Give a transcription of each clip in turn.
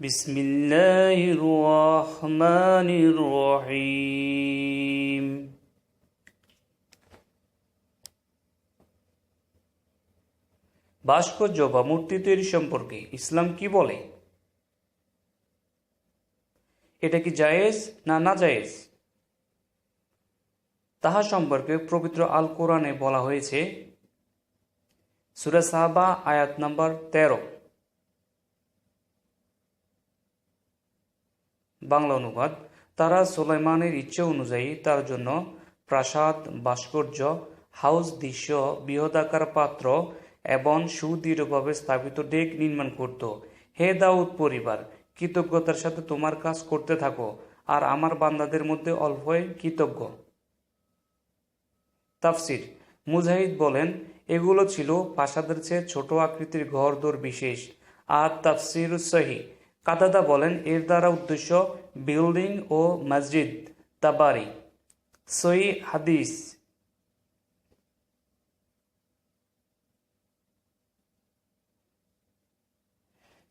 بسم الله الرحمن الرحيم ভাস্কর্য বা মূর্তি তৈরি সম্পর্কে ইসলাম কি বলে এটা কি জায়েজ না না জায়েজ তাহা সম্পর্কে পবিত্র আল কোরআনে বলা হয়েছে সুরা সাহাবা আয়াত নাম্বার তেরো বাংলা অনুবাদ। তারা সুলাইমানের ইচ্ছে অনুযায়ী তার জন্য প্রাসাদ, ভাস্কর্য, হাউস, দৃশ্য বৃহদাকার পাত্র এবং সুদৃঢ়ভাবে স্থাপিত ডেক নির্মাণ করত। হে দাউদ পরিবার, কৃতজ্ঞতার সাথে তোমার কাজ করতে থাকো, আর আমার বান্দাদের মধ্যে অল্পই কৃতজ্ঞ। তাফসির। মুজাহিদ বলেন, এগুলো ছিল প্রাসাদের চেয়ে ছোট আকৃতির ঘর ঘরদোর বিশেষ, আর তাফসির সহি। কাদাদা বলেন, এর দ্বারা উদ্দেশ্য বিল্ডিং ও মসজিদ, তাবারি। সই হাদিস।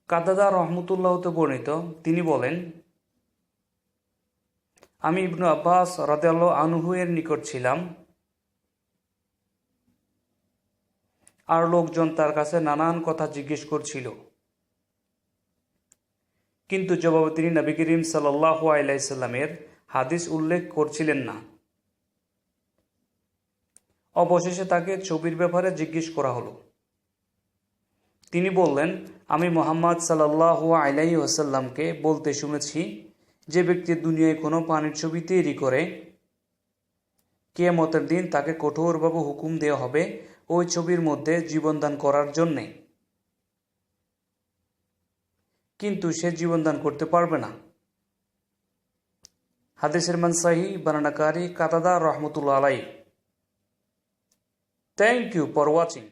কাদাদা রহমতুল্লাহতে বর্ণিত, তিনি বলেন, আমি ইবনু আব্বাস রাদেল আনহু এর নিকট ছিলাম, আর লোকজন তার কাছে নানান কথা জিজ্ঞেস করছিল। কিন্তু জবাবে তিনি নবী করিম সাল্লাহ আলাইসাল্লামের হাদিস উল্লেখ করছিলেন না। অবশেষে তাকে ছবির ব্যাপারে জিজ্ঞেস করা হলো। তিনি বললেন, আমি মোহাম্মদ সাল্লাহ আলাই ওসাল্লামকে বলতে শুনেছি, যে ব্যক্তি দুনিয়ায় কোনো পানির ছবি তৈরি করে, কেয়ামতের দিন তাকে কঠোরভাবে হুকুম দেওয়া হবে ওই ছবির মধ্যে জীবনদান করার জন্যে। কিন্তু সে জীবনদান করতে পারবে না। হাদিসের মানসাহি বানানাকারী কাতাদা রহমতুল্লা আলাই থ্যাংক ইউ ফর ওয়াচিং